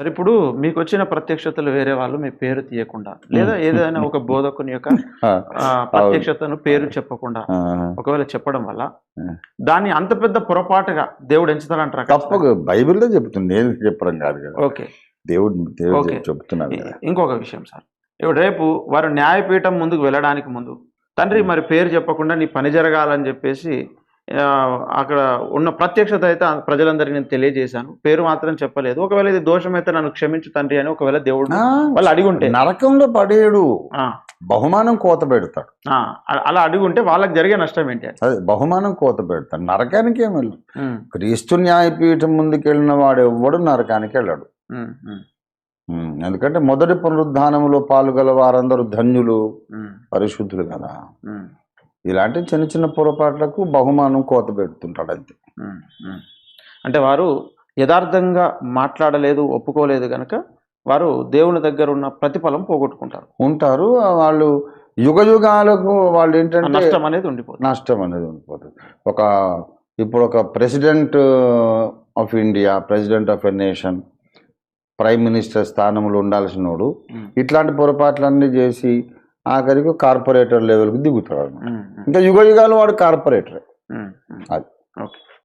సరే ఇప్పుడు మీకు వచ్చిన ప్రత్యక్షతలు వేరే వాళ్ళు మీ పేరు తీయకుండా లేదా ఏదైనా ఒక బోధకుని యొక్క ప్రత్యక్షతను పేరు చెప్పకుండా ఒకవేళ చెప్పడం వల్ల. దాన్ని అంత పెద్ద పొరపాటుగా దేవుడు ఎంచుతాడంటారా? తప్పక. బైబిల్లో చెప్తుంది. నేను చెప్పడం కాదు ఓకే. దేవుడు దేవుడు ఓకే. చెప్తున్నాడు కదా. ఇంకొక విషయం సార్. ఇప్పుడు రేపు వారు న్యాయపీఠం ముందుకు వెళ్ళడానికి ముందు తండ్రి మరి పేరు చెప్పకుండా నీ పని జరగాలని చెప్పేసి అక్కడ ఉన్న ప్రత్యక్షత అయితే ప్రజలందరికీ నేను తెలియజేశాను. పేరు మాత్రం చెప్పలేదు. ఒకవేళ ఇది దోషం అయితే నన్ను క్షమించు తండ్రి అని ఒకవేళ దేవుడు వాళ్ళు అడిగి ఉంటే. నరకంలో పడేయడు ఆ, బహుమానం కోత పెడతాడు. అలా అడిగి ఉంటే వాళ్ళకి జరిగే నష్టం ఏంటి అదే బహుమానం కోత పెడతాడు. నరకానికి ఏమి క్రీస్తు న్యాయపీఠం ముందుకు వెళ్ళిన వాడు ఎవ్వడు నరకానికి వెళ్ళాడు. ఎందుకంటే మొదటి పునరుద్ధానంలో పాల్గొల వారందరూ ధన్యులు పరిశుద్ధులు కదా. ఇలాంటి చిన్న చిన్న పొరపాట్లకు బహుమానం కోత పెడుతుంటాడు అంతే. అంటే వారు యథార్థంగా మాట్లాడలేదు ఒప్పుకోలేదు కనుక వారు దేవుని దగ్గర ఉన్న ప్రతిఫలం పోగొట్టుకుంటారు. ఉంటారు. వాళ్ళు యుగ యుగాలకు వాళ్ళు ఏంటంటే నష్టం అనేది ఉండిపోతుంది. నష్టం అనేది ఉండిపోతుంది. ఒక ఇప్పుడు ఒక president of India president of a nation prime minister స్థానంలో ఉండాల్సినోడు ఇట్లాంటి పొరపాట్లన్నీ చేసి ఆఖరికి కార్పొరేటర్ లెవెల్కి దిగుతాడు ఉమ్, ఇంకా యుగ యుగాలు వాడు కార్పొరేటర్. అది. ఓకే